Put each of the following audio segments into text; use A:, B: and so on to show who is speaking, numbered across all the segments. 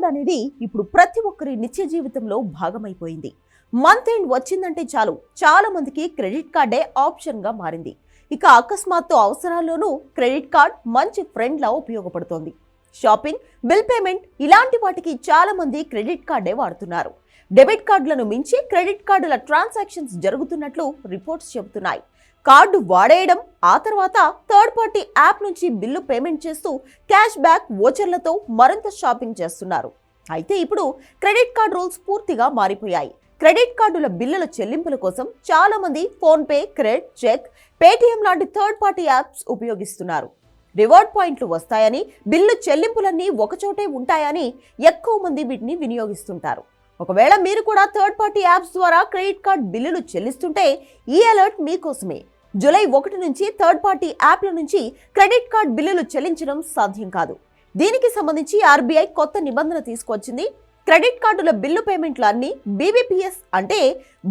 A: Card అనేది ఇప్పుడు ప్రతి ఒక్కరి నిత్య జీవితంలో భాగమైపోయింది. మంత్ ఎండ్ వచ్చిందంటే చాలు. చాలా మందికి క్రెడిట్ కార్డే ఆప్షన్గా మారింది. ఇక అకస్మాత్తు అవసరాల్లోనూ క్రెడిట్ కార్డ్ మంచి ఫ్రెండ్లా ఉపయోగపడుతోంది. షాపింగ్ బిల్ పేమెంట్ ఇలాంటి వాటికి చాలా మంది క్రెడిట్ కార్డే వాడుతున్నారు. డెబిట్ కార్డులను మించి క్రెడిట్ కార్డుల ట్రాన్సాక్షన్స్ జరుగుతున్నట్లు రిపోర్ట్స్ చెబుతున్నాయి. కార్డు వాడేయడం ఆ తర్వాత థర్డ్ పార్టీ యాప్ నుంచి బిల్లు పేమెంట్ చేస్తూ క్యాష్ బ్యాక్ ఓచర్లతో మరింత షాపింగ్ చేస్తున్నారు. అయితే ఇప్పుడు క్రెడిట్ కార్డ్ రూల్స్ పూర్తిగా మారిపోయాయి. క్రెడిట్ కార్డుల బిల్లుల చెల్లింపుల కోసం చాలా మంది ఫోన్పే క్రెడిట్ చెక్ పేటిఎం లాంటి థర్డ్ పార్టీ యాప్స్ ఉపయోగిస్తున్నారు. రివార్డ్ పాయింట్లు వస్తాయని బిల్లు చెల్లింపులన్నీ ఒకచోటే ఉంటాయని ఎక్కువ మంది వీటిని వినియోగిస్తుంటారు. ఒకవేళ మీరు కూడా థర్డ్ పార్టీ యాప్స్ ద్వారా క్రెడిట్ కార్డ్ బిల్లులు చెల్లిస్తుంటే ఈ అలర్ట్ మీకోసమే జూలై ఒకటి నుంచి థర్డ్ పార్టీ యాప్ల నుంచి క్రెడిట్ కార్డ్ బిల్లులు చెల్లించడం సాధ్యం కాదు. దీనికి సంబంధించి ఆర్బీఐ కొత్త నిబంధన తీసుకొచ్చింది. క్రెడిట్ కార్డుల బిల్లు పేమెంట్లు అన్ని బీబీపీఎస్ అంటే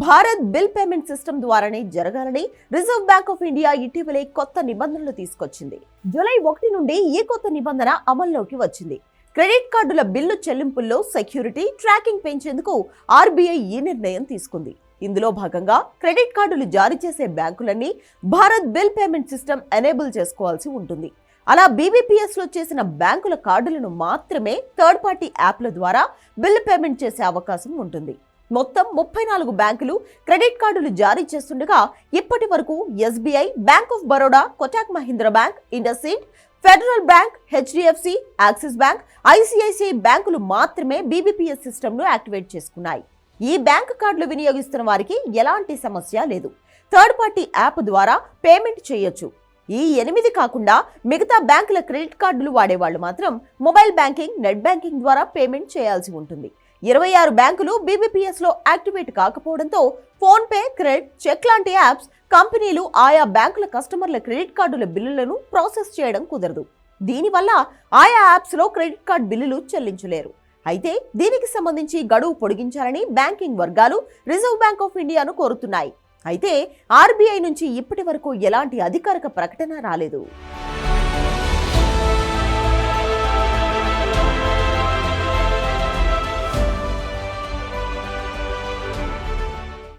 A: భారత్ బిల్ పేమెంట్ సిస్టమ్ ద్వారానే జరగాలని రిజర్వ్ బ్యాంక్ ఆఫ్ ఇండియా ఇటీవలే కొత్త నిబంధనలు తీసుకొచ్చింది. జూలై ఒకటి నుండి ఈ కొత్త నిబంధన అమల్లోకి వచ్చింది. క్రెడిట్ కార్డుల బిల్లు చెల్లింపుల్లో సెక్యూరిటీ ట్రాకింగ్ పెంచేందుకు ఆర్బీఐ ఈ నిర్ణయం తీసుకుంది. ఇందులో భాగంగా క్రెడిట్ కార్డులు జారీ చేసే బ్యాంకులన్నీ Bharat bill payment system enable చేసుకోవాల్సి ఉంటుంది. అలా బీబీపీఎస్లో చేసిన బ్యాంకుల కార్డులను మాత్రమే థర్డ్ పార్టీ యాప్ల ద్వారా బిల్ పేమెంట్ చేసే అవకాశం ఉంటుంది. మొత్తం ముప్పై నాలుగు బ్యాంకులు క్రెడిట్ కార్డులు జారీ చేస్తుండగా ఇప్పటి వరకు SBI bank of Baroda Kotak Mahindra bank IndusInd federal bank HDFC axis bank ICICI బ్యాంకులు మాత్రమే బీబీపీఎస్ సిస్టమ్ను యాక్టివేట్ చేసుకున్నాయి. ఈ బ్యాంక్ కార్డులు వినియోగిస్తున్న వారికి ఎలాంటి సమస్య లేదు. థర్డ్ పార్టీ యాప్ ద్వారా పేమెంట్ చేయొచ్చు. ఈ ఎనిమిది కాకుండా మిగతా బ్యాంకుల క్రెడిట్ కార్డులు వాడేవాళ్ళు మాత్రం మొబైల్ బ్యాంకింగ్ నెట్ బ్యాంకింగ్ ద్వారా పేమెంట్ చేయాల్సి ఉంటుంది. ఇరవై ఆరు బ్యాంకులు బీబీపీఎస్లో యాక్టివేట్ కాకపోవడంతో ఫోన్పే క్రెడిట్ చెక్ లాంటి యాప్స్ కంపెనీలు ఆయా బ్యాంకుల కస్టమర్ల క్రెడిట్ కార్డుల బిల్లులను ప్రాసెస్ చేయడం కుదరదు. దీనివల్ల ఆయా యాప్స్లో క్రెడిట్ కార్డ్ బిల్లులు చెల్లించలేరు. అయితే దీనికి సంబంధించి గడువు పొడిగించాలని బ్యాంకింగ్ వర్గాలు రిజర్వ్ బ్యాంక్ ఆఫ్ ఇండియాను కోరుతున్నాయి. అయితే ఆర్బీఐ నుంచి ఇప్పటి వరకు ఎలాంటి అధికారిక ప్రకటన రాలేదు.